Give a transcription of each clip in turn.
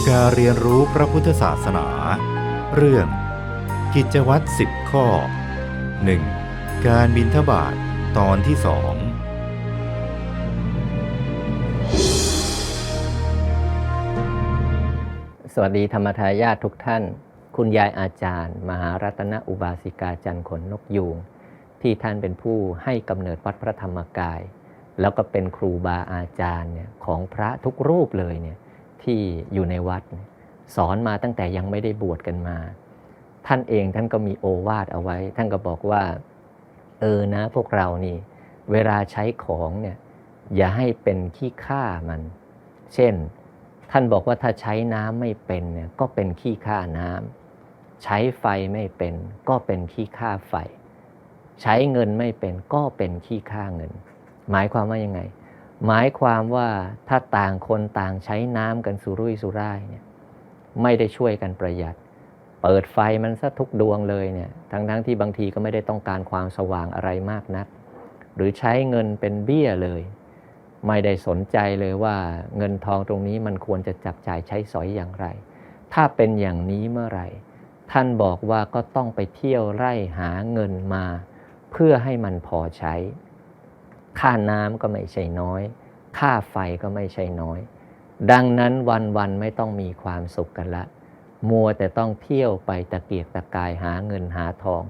คือการเรียนรู้พระพุทธศาสนา เรื่อง กิจวัตรสิบข้อ 1. การบินทบาทตอนที่สองสวัสดีธรรมทายาททุกท่าน คุณยายอาจารย์ มหารัตนอุบาสิกาจันทร์ขนนกยูงที่ท่านเป็นผู้ให้กำเนิดวัดพระธรรมกาย แล้วก็เป็นครูบาอาจารย์เนี่ยของพระทุกรูปเลยเนี่ย ที่อยู่ในวัด สอนมาตั้งแต่ยังไม่ได้บวชกันมา ท่านเองท่านก็มีโอวาทเอาไว้ ท่านก็บอกว่า เออนะพวกเรานี่ เวลาใช้ของเนี่ยอย่าให้เป็นขี้ข้ามัน เช่น ท่านบอกว่าถ้าใช้น้ำไม่เป็นเนี่ยก็เป็นขี้ข้าน้ำใช้ไฟไม่เป็นก็เป็นขี้ข้าไฟ ใช้เงินไม่เป็นก็เป็นขี้ข้าเงิน หมายความว่ายังไง หมายความว่าถ้าต่างคนต่างใช้น้ำกันสุรุ่ยสุร่ายเนี่ยไม่ได้ช่วยกันประหยัด เปิดไฟมันซะทุกดวงเลยเนี่ยทั้งทั้งที่บางทีก็ไม่ได้ต้องการความสว่างอะไรมากนัก หรือใช้เงินเป็นเบี้ยเลย ไม่ได้สนใจเลยว่าเงินทองตรงนี้มันควรจะจับจ่ายใช้สอยอย่างไร ถ้าเป็นอย่างนี้เมื่อไหร่ ท่านบอกว่าก็ต้องไปเที่ยวไร่หาเงินมา เพื่อให้มันพอใช้ ค่าน้ำก็ไม่ใช่น้อย ค่าไฟก็ไม่ใช่น้อย ดังนั้นวันวันๆไม่ต้องมีความสุขกันละ มัวแต่ต้องเที่ยวไปตะเกียกตะกายหาเงินหาทอง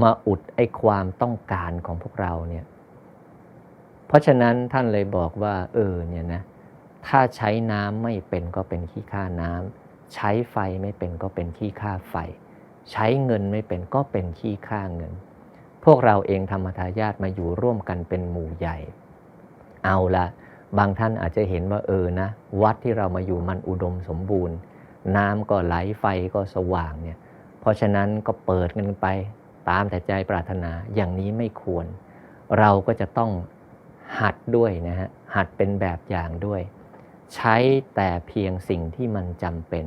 มาอุดไอ้ความต้องการของพวกเราเนี่ยเพราะฉะนั้นท่านเลยบอกว่า เออเนี่ยนะถ้าใช้น้ำไม่เป็นก็เป็นขี้ค่าน้ำใช้ไฟไม่เป็นก็เป็นขี้ค่าไฟ ใช้เงินไม่เป็นก็เป็นขี้ค่าเงิน พวกเราเองธรรมทายาทมาอยู่ร่วมกันเป็นหมู่ใหญ่ เอาละบางท่านอาจจะเห็นว่าเออนะ วัดที่เรามาอยู่มันอุดมสมบูรณ์ น้ำก็ไหลไฟก็สว่างเนี่ยเพราะฉะนั้นก็เปิดกันไปตามแต่ใจปรารถนาอย่างนี้ไม่ควร เราก็จะต้องหัดด้วยนะฮะหัดเป็นแบบอย่างด้วย ใช้แต่เพียงสิ่งที่มันจำเป็น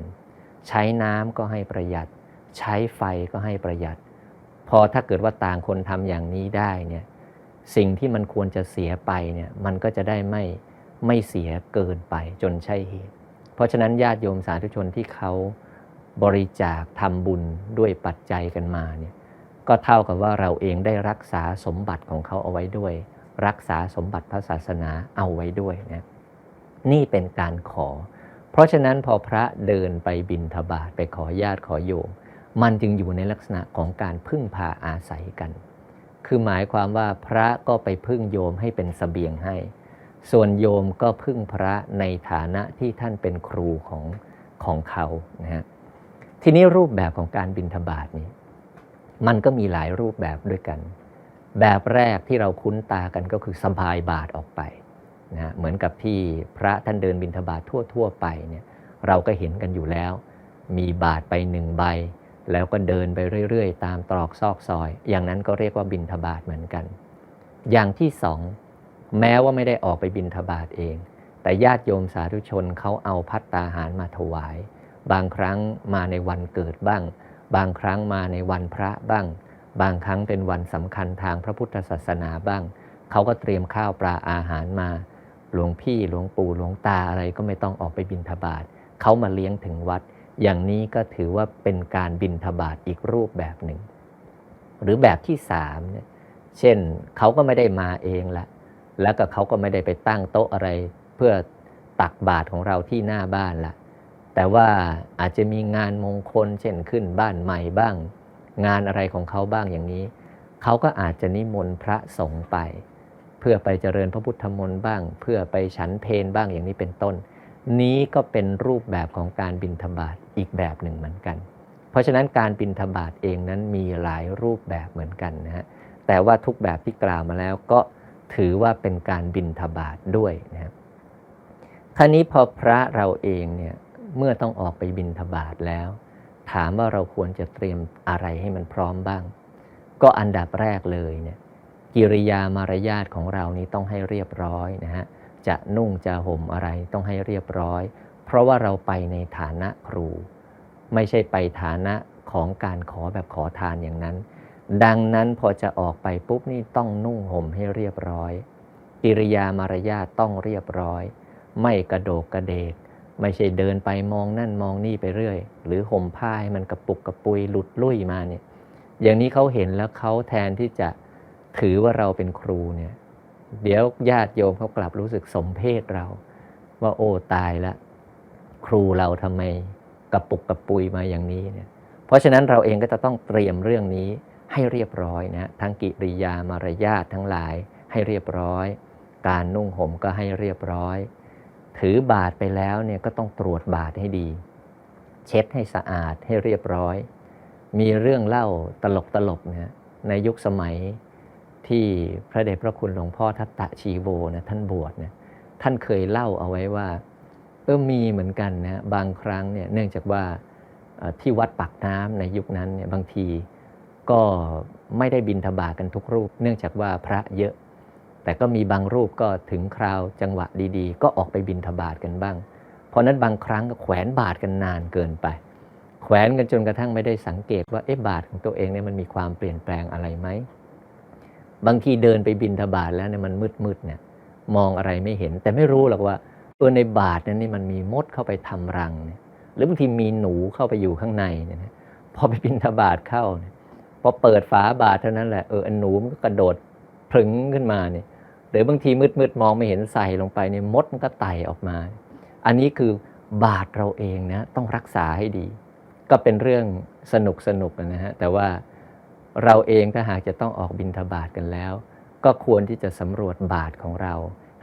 ใช้น้ำก็ให้ประหยัด ใช้ไฟก็ให้ประหยัด พอถ้าเกิดว่าต่างคนทำอย่างนี้ได้เนี่ยสิ่งที่มันควรจะเสียไปเนี่ยมันก็จะได้ไม่ไม่เสียเกินไปจนใช่เหตุ เพราะฉะนั้นญาติโยมสาธุชนที่เขาบริจาคทำบุญด้วยปัจจัยกันมาเนี่ยก็เท่ากับว่าเราเองได้รักษาสมบัติของเขาเอาไว้ด้วย รักษาสมบัติพระศาสนาเอาไว้ด้วยนะนี่เป็นการขอ เพราะฉะนั้นพอพระเดินไปบินทบาทไปขอญาติขอโยม มันจึงอยู่ในลักษณะของการพึ่งพาอาศัยกัน คือหมายความว่าพระก็ไปพึ่งโยมให้เป็นสเสบียงให้ ส่วนโยมก็พึ่งพระในฐานะที่ท่านเป็นครูของของเขานะฮะ ทีนี้รูปแบบของการบินทบาทนี้ มันก็มีหลายรูปแบบด้วยกัน แบบแรกที่เราคุ้นตากันก็คือสบายบาทออกไปนะเหมือนกับที่พระท่านเดินบินทบาททั่ว ๆ ไปเนี่ยเราก็เห็นกันอยู่แล้ว มีบาทไปหนึ่งใบ แล้วก็เดินไปเรื่อยๆ ตามตรอกซอกซอย อย่างนั้นก็เรียกว่าบินทบาทเหมือนกัน อย่างที่สองแม้ว่าไม่ได้ออกไปบินทบาทเอง แต่ญาติโยมสาธุชนเขาเอาพัตตาหารมาถวาย บางครั้งมาในวันเกิดบ้าง บางครั้งมาในวันพระบ้าง บางครั้งเป็นวันสำคัญทางพระพุทธศาสนาบ้าง เขาก็เตรียมข้าวปลาอาหารมา หลวงพี่หลวงปู่หลวงตาอะไรก็ไม่ต้องออกไปบินทบาทเขามาเลี้ยงถึงวัด อย่างนี้ก็ถือว่าเป็นการบินทบาทอีกรูปแบบหนึ่ง หรือแบบที่สามเนี่ยเช่นเขาก็ไม่ได้มาเองละ แล้วก็เขาก็ไม่ได้ไปตั้งโต๊ะอะไร เพื่อตักบาตรของเราที่หน้าบ้านละ แต่ว่าอาจจะมีงานมงคล เช่นขึ้นบ้านใหม่บ้าง งานอะไรของเขาบ้างอย่างนี้ เขาก็อาจจะนิมนต์พระสงฆ์ไป เพื่อไปเจริญพระพุทธมนต์บ้าง เพื่อไปฉันเพลบ้างอย่างนี้เป็นต้น นี้ก็เป็นรูปแบบของการบินทบาทอีกแบบหนึ่งเหมือนกัน เพราะฉะนั้นการบินทบาทเองนั้นมีหลายรูปแบบเหมือนกันนะฮะแต่ว่าทุกแบบที่กล่าวมาแล้วก็ถือว่าเป็นการบินทบาทด้วยนะครับคราวนี้พอพระเราเองเนี่ยเมื่อต้องออกไปบินทบาทแล้ว ถามว่าเราควรจะเตรียมอะไรให้มันพร้อมบ้าง ก็อันดับแรกเลยเนี่ยกิริยามารยาทของเรานี้ต้องให้เรียบร้อยนะฮะ จะนุ่งจะห่มอะไรต้องให้เรียบร้อย เพราะว่าเราไปในฐานะครู ไม่ใช่ไปฐานะของการขอแบบขอทานอย่างนั้น ดังนั้นพอจะออกไปปุ๊บนี่ต้องนุ่งห่มให้เรียบร้อยกิริยามารยาต้องเรียบร้อย ไม่กระโดกกระเดก ไม่ใช่เดินไปมองนั่นมองนี่ไปเรื่อย หรือห่มผ้าให้มันกระปุกกระปุยหลุดลุ่ยมาเนี่ยอย่างนี้เขาเห็นแล้วเขาแทนที่จะถือว่าเราเป็นครูเนี่ย เดี๋ยวญาติโยมเขากลับรู้สึกสมเพศเรา ว่าโอ้ตายละ ครูเราทำไมกระปุกกระปุยมาอย่างนี้เนี่ยเพราะฉะนั้นเราเองก็จะต้องเตรียมเรื่องนี้ให้เรียบร้อยนะทั้งกิริยามารยาททั้งหลายให้เรียบร้อย การนุ่งห่มก็ให้เรียบร้อย ถือบาทไปแล้วเนี่ยก็ต้องตรวจบาทให้ดี เช็ดให้สะอาดให้เรียบร้อย มีเรื่องเล่าตลกตลกนะในยุคสมัย ที่พระเดชพระคุณหลวงพ่อทัตตะชีโวนะท่านบวชเนี่ยท่านเคยเล่าเอาไว้ว่าเออมีเหมือนกันนะบางครั้งเนี่ยเนื่องจากว่าที่วัดปากน้ำในยุคนั้นเนี่ยบางทีก็ไม่ได้บินทบาทกันทุกรูป เนื่องจากว่าพระเยอะ แต่ก็มีบางรูปก็ถึงคราวจังหวะดีๆ ก็ออกไปบินทบาทกันบ้าง เพราะนั้นบางครั้งก็แขวนบาทกันนานเกินไป แขวนกันจนกระทั่งไม่ได้สังเกตว่าเอ๊ะบาทของตัวเองเนี่ยมันมีความเปลี่ยนแปลงอะไรไหม บางทีเดินไปบินทบาทแล้วเนี่ยมันมืดๆเนี่ยมองอะไรไม่เห็น แต่ไม่รู้หรอกว่าเออในบาทนั้นนี่มันมีมดเข้าไปทำรังเนี่ยหรือบางทีมีหนูเข้าไปอยู่ข้างในเนี่ยพอไปบินทบาทเข้าเนี่ยพอเปิดฝาบาทเท่านั้นแหละเอออันหนูมันก็กระโดดพลึงขึ้นมาเนี่ยหรือบางทีมืดๆมองไม่เห็นใส่ลงไปเนี่ยมดมันก็ไต่ออกมา อันนี้คือบาทเราเองนะต้องรักษาให้ดี ก็เป็นเรื่องสนุกสนุกนะฮะแต่ว่า เราเองถ้าหากจะต้องออกบินทบาทกันแล้ว ก็ควรที่จะสำรวจบาทของเรา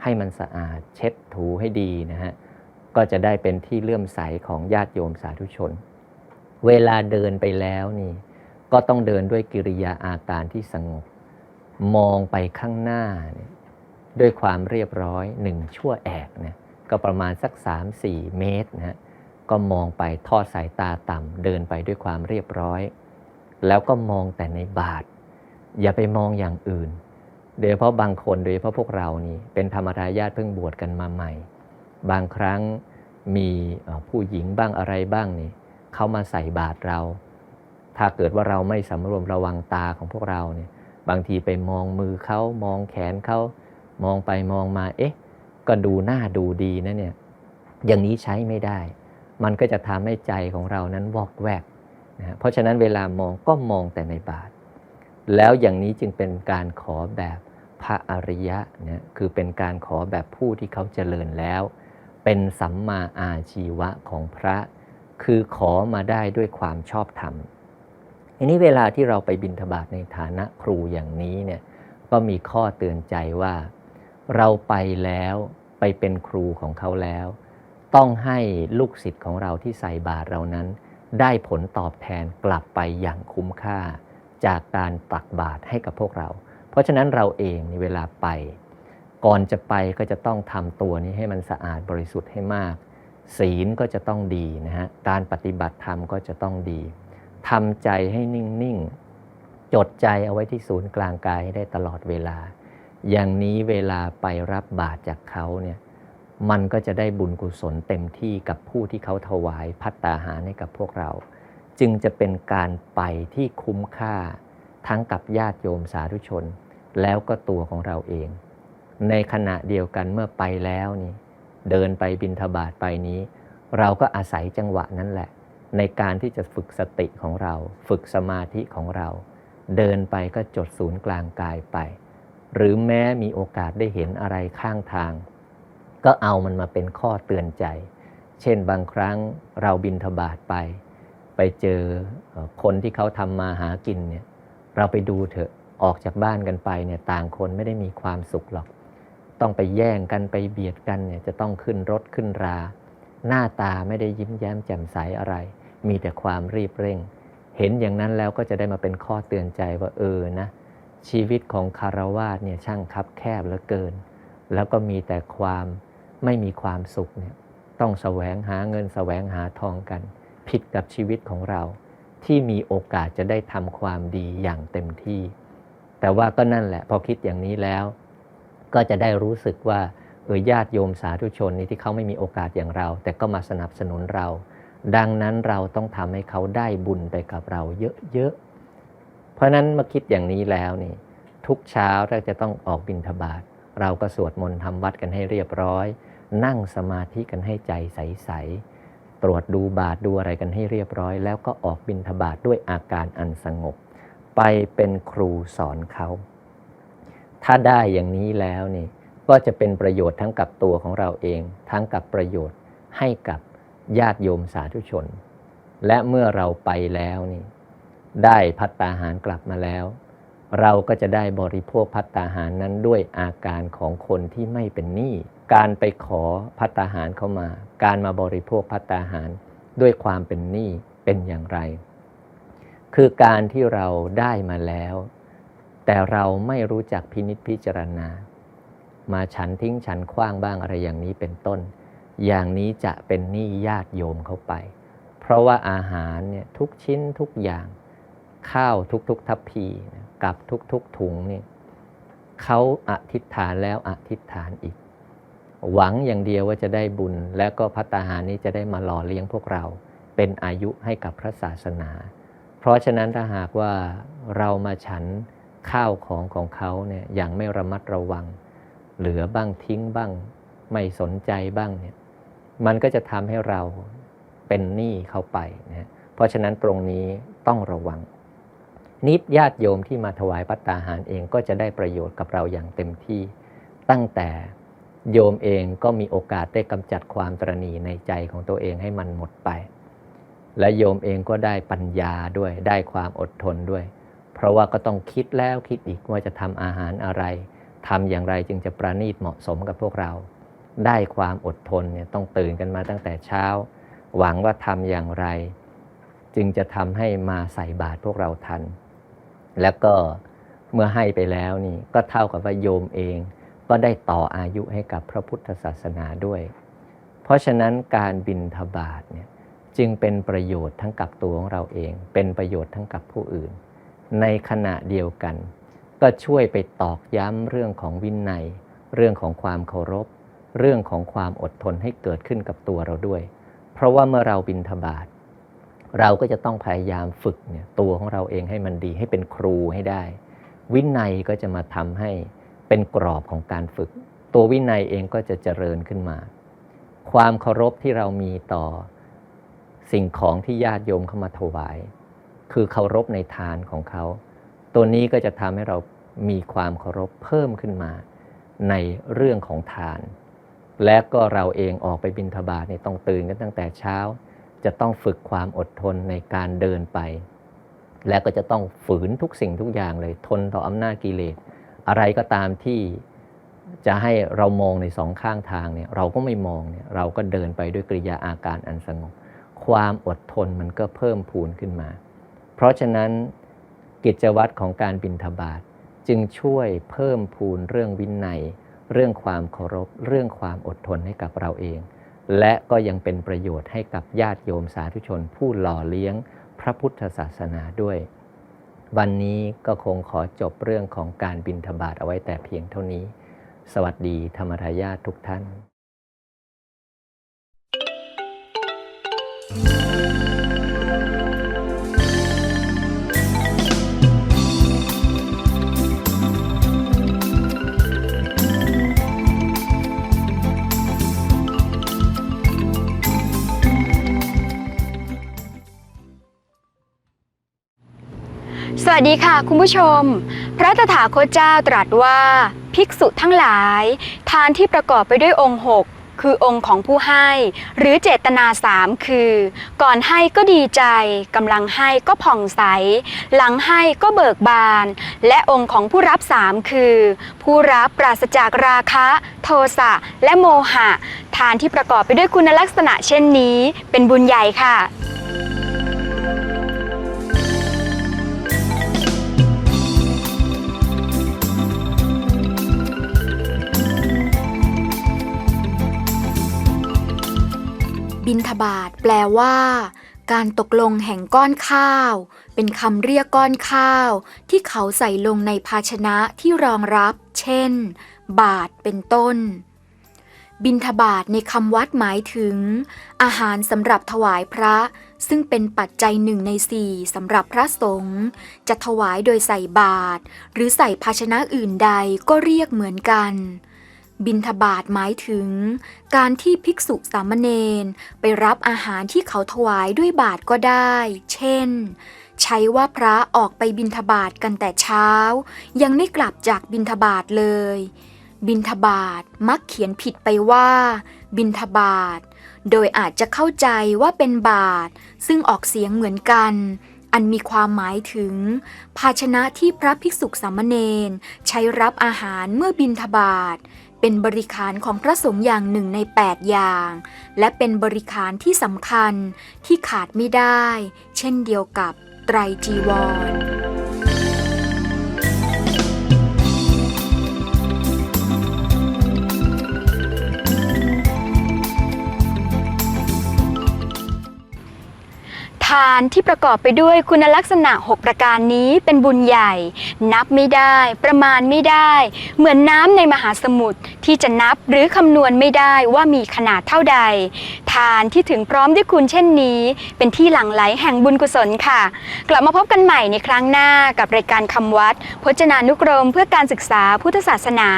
ให้มันสะอาดเช็ดถูให้ดีนะฮะก็จะได้เป็นที่เลื่อมใสของญาติโยมสาธุชน เวลาเดินไปแล้วนี่ ก็ต้องเดินด้วยกิริยาอาการที่สงบ มองไปข้างหน้า ด้วยความเรียบร้อยหนึ่งชั่วแอกนะก็ประมาณสัก 3-4 เมตรนะฮะก็มองไปทอดสายตาต่ำเดินไปด้วยความเรียบร้อย แล้วก็มองแต่ในบาทอย่าไปมองอย่างอื่น โดยเฉพาะบางคนโดยเฉพาะพวกเรานี่เป็นธรรมทายาทเพิ่งบวชกันมาใหม่ บางครั้งมีผู้หญิงบ้างอะไรบ้างนี่เขามาใส่บาตรเรา ถ้าเกิดว่าเราไม่สำรวมระวังตาของพวกเราเนี่ยบางทีไปมองมือเขามองแขนเขามองไปมองมาเอ๊ะ ก็ดูหน้าดูดีนะเนี่ยอย่างนี้ใช้ไม่ได้ มันก็จะทำให้ใจของเรานั้นวอกแวก นะเพราะฉะนั้นเวลามองก็มองแต่ในบาท แล้วอย่างนี้จึงเป็นการขอแบบพระอริยะเนี่ยคือเป็นการขอแบบผู้ที่เขาเจริญแล้ว เป็นสัมมาอาชีวะของพระ คือขอมาได้ด้วยความชอบธรรมอันนี้เวลาที่เราไปบิณฑบาตในฐานะครูอย่างนี้เนี่ยก็มีข้อเตือนใจว่า เราไปแล้วไปเป็นครูของเขาแล้ว ต้องให้ลูกศิษย์ของเราที่ใส่บาตรเรานั้น ได้ผลตอบแทนกลับไปอย่างคุ้มค่า จากการตักบาตรให้กับพวกเรา เพราะฉะนั้นเราเองในเวลาไป ก่อนจะไปก็จะต้องทำตัวนี้ให้มันสะอาดบริสุทธิ์ให้มาก ศีลก็จะต้องดีนะฮะการปฏิบัติธรรมก็จะต้องดีทำใจให้นิ่งๆ จดใจเอาไว้ที่ศูนย์กลางกายให้ได้ตลอดเวลา อย่างนี้เวลาไปรับบาตรจากเขาเนี่ย มันก็จะได้บุญกุศลเต็มที่กับผู้ที่เขาถวายพัตตาหารให้กับพวกเรา จึงจะเป็นการไปที่คุ้มค่าทั้งกับญาติโยมสาธุชน แล้วก็ตัวของเราเอง ในขณะเดียวกันเมื่อไปแล้วนี่เดินไปบินทบาทไปนี้ เราก็อาศัยจังหวะนั้นแหละ ในการที่จะฝึกสติของเรา ฝึกสมาธิของเรา เดินไปก็จดศูนย์กลางกายไป หรือแม้มีโอกาสได้เห็นอะไรข้างทาง ก็เอามันมาเป็นข้อเตือนใจ เช่นบางครั้งเราบินทบาทไป ไปเจอคนที่เขาทำมาหากินเนี่ยเราไปดูเถอะออกจากบ้านกันไปเนี่ยต่างคนไม่ได้มีความสุขหรอก ต้องไปแย่งกันไปเบียดกันเนี่ยจะต้องขึ้นรถขึ้นรา หน้าตาไม่ได้ยิ้มแย้มแจ่มใสอะไร มีแต่ความรีบเร่ง เห็นอย่างนั้นแล้วก็จะได้มาเป็นข้อเตือนใจว่าเออนะ ชีวิตของคารวาสเนี่ยช่างคับแคบเหลือเกิน แล้วก็มีแต่ความ ไม่มีความสุขเนี่ยต้องแสวงหาเงินแสวงหาทองกัน ผิดกับชีวิตของเรา ที่มีโอกาสจะได้ทำความดีอย่างเต็มที่ แต่ว่าก็นั่นแหละ พอคิดอย่างนี้แล้ว ก็จะได้รู้สึกว่าเออญาติโยมสาธุชนนี่ที่เขาไม่มีโอกาสอย่างเรา แต่ก็มาสนับสนุนเรา ดังนั้นเราต้องทำให้เขาได้บุญไปกับเราเยอะๆเพราะนั้นมาคิดอย่างนี้แล้วนี่ทุกเช้าถ้าจะต้องออกบิณฑบาตเราก็สวดมนต์ทำวัดกันให้เรียบร้อย นั่งสมาธิกันให้ใจใสๆตรวจดูบาทดูอะไรกันให้เรียบร้อย แล้วก็ออกบิณฑบาตด้วยอาการอันสงบ ไปเป็นครูสอนเขา ถ้าได้อย่างนี้แล้วนี่ก็จะเป็นประโยชน์ทั้งกับตัวของเราเอง ทั้งกับประโยชน์ให้กับญาติโยมสาธุชน และเมื่อเราไปแล้วนี่ได้พัตตาหารกลับมาแล้ว เราก็จะได้บริโภคพัตตาหารนั้นด้วยอาการของคนที่ไม่เป็นหนี้ การไปขอพัตตาหารเข้ามา การมาบริโภคพัตตาหารด้วยความเป็นหนี้เป็นอย่างไร คือการที่เราได้มาแล้ว แต่เราไม่รู้จักพินิจพิจารณา มาฉันทิ้งฉันคว้างบ้างอะไรอย่างนี้เป็นต้น อย่างนี้จะเป็นหนี้ญาติโยมเข้าไป เพราะว่าอาหารเนี่ยทุกชิ้นทุกอย่าง ข้าวทุกๆทัพพีกับทุกๆถุงนี่เขาอธิษฐานแล้วอธิษฐานอีก หวังอย่างเดียวว่าจะได้บุญ และก็พัตตาหารนี้จะได้มาหล่อเลี้ยงพวกเรา เป็นอายุให้กับพระศาสนา เพราะฉะนั้นถ้าหากว่าเรามาฉันข้าวของของเขาเนี่ยอย่างไม่ระมัดระวัง เหลือบ้างทิ้งบ้าง ไม่สนใจบ้างเนี่ยมันก็จะทำให้เราเป็นหนี้เข้าไปนะเพราะฉะนั้นตรงนี้ต้องระวัง นิดญาติโยมที่มาถวายปัตตาหารเองก็จะได้ประโยชน์กับเราอย่างเต็มที่ตั้งแต่ โยมเองก็มีโอกาสได้กำจัดความตรณีในใจของตัวเองให้มันหมดไป และโยมเองก็ได้ปัญญาด้วยได้ความอดทนด้วย เพราะว่าก็ต้องคิดแล้วคิดอีกว่าจะทำอาหารอะไรทำอย่างไรจึงจะประณีตเหมาะสมกับพวกเรา ได้ความอดทนเนี่ยต้องตื่นกันมาตั้งแต่เช้า หวังว่าทำอย่างไร จึงจะทำให้มาใส่บาตรพวกเราทัน แล้วก็เมื่อให้ไปแล้วนี่ก็เท่ากับว่าโยมเอง ก็ได้ต่ออายุให้กับพระพุทธศาสนาด้วย เพราะฉะนั้นการบินทบาทเนี่ยจึงเป็นประโยชน์ทั้งกับตัวของเราเอง เป็นประโยชน์ทั้งกับผู้อื่น ในขณะเดียวกัน ก็ช่วยไปตอกย้ำเรื่องของวินัย เรื่องของความเคารพ เรื่องของความอดทนให้เกิดขึ้นกับตัวเราด้วย เพราะว่าเมื่อเราบินทบาทเราก็จะต้องพยายามฝึกเนี่ยตัวของเราเองให้มันดีให้เป็นครูให้ได้ วินัยก็จะมาทำให้ เป็นกรอบของการฝึก ตัววินัยเองก็จะเจริญขึ้นมา ความเคารพที่เรามีต่อสิ่งของที่ญาติโยมเข้ามาถวาย คือเคารพในทานของเขา ตัวนี้ก็จะทำให้เรามีความเคารพเพิ่มขึ้นมา ในเรื่องของทาน และก็เราเองออกไปบิณฑบาตเนี่ยต้องตื่นกันตั้งแต่เช้า จะต้องฝึกความอดทนในการเดินไป และก็จะต้องฝืนทุกสิ่งทุกอย่างเลยทนต่ออำนาจกิเลส อะไรก็ตามที่จะให้เรามองในสองข้างทางเนี่ยเราก็ไม่มองเนี่ยเราก็เดินไปด้วยกริยาอาการอันสงบ ความอดทนมันก็เพิ่มพูนขึ้นมา เพราะฉะนั้นกิจวัตรของการบินทบาทจึงช่วยเพิ่มพูนเรื่องวินัย เรื่องความเคารพ เรื่องความอดทนให้กับเราเอง และก็ยังเป็นประโยชน์ให้กับญาติโยมสาธุชนผู้หล่อเลี้ยงพระพุทธศาสนาด้วย วันนี้ก็คงขอจบเรื่องของการบินธบาตเอาไว้แต่เพียงเท่านี้ สวัสดีธรรมทายาททุกท่านส วัสดีค่ะคุณผู้ชม พระตถาคตเจ้าตรัสว่าภิกษุทั้งหลาย ทานที่ประกอบไปด้วยองค์6คือองค์ของผู้ให้ หรือเจตนาสามคือ ก่อนให้ก็ดีใจกำลังให้ก็ผ่องใส หลังให้ก็เบิกบาน และองค์ของผู้รับสามคือ ผู้รับปราศจากราคะ โทสะและโมหะ ทานที่ประกอบไปด้วยคุณลักษณะเช่นนี้ เป็นบุญใหญ่ค่ะ บินทบาทแปลว่า การตกลงแห่งก้อนข้าว เป็นคำเรียกก้อนข้าว ที่เขาใส่ลงในภาชนะที่รองรับ เช่น บาทเป็นต้น บินทบาทในคำวัดหมายถึง อาหารสำหรับถวายพระ ซึ่งเป็นปัจจัยหนึ่งในสี่สำหรับพระสงฆ์จะถวายโดยใส่บาตรหรือใส่ภาชนะอื่นใดก็เรียกเหมือนกัน บิณฑบาตหมายถึง การที่ภิกษุสามเณรไปรับอาหารที่เขาถวายด้วยบาทก็ได้ เช่น ใช้ว่าพระออกไปบิณฑบาตกันแต่เช้า ยังไม่กลับจากบิณฑบาตเลย บิณฑบาตมักเขียนผิดไปว่า บิณฑบาตโดยอาจจะเข้าใจว่าเป็นบาท ซึ่งออกเสียงเหมือนกันอันมีความหมายถึง ภาชนะที่พระภิกษุสามเณรใช้รับอาหารเมื่อบิณฑบาต เป็นบริขารของพระสงฆ์อย่างหนึ่งใน 8 อย่าง และเป็นบริขารที่สำคัญที่ขาดไม่ได้ เช่นเดียวกับไตรจีวรานที่ประกอบไปด้วยคุณลักษณะ 6 ประการนี้เป็นบุญใหญ่ นับไม่ได้ ประมาณไม่ได้ เหมือนน้ำในมหาสมุทรที่จะนับหรือคำนวณไม่ได้ว่ามีขนาดเท่าใด ทานที่ถึงพร้อมด้วยคุณเช่นนี้ เป็นที่หลั่งไหลแห่งบุญกุศลค่ะ กลับมาพบกันใหม่ในครั้งหน้ากับรายการคำวัด พจนานุกรมเพื่อการศึกษาพุทธศาสนา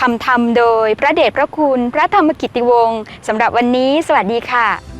คำธรรมโดยพระเดชพระคุณ พระธรรมกิติวงศ์สำหรับวันนี้ สวัสดีค่ะ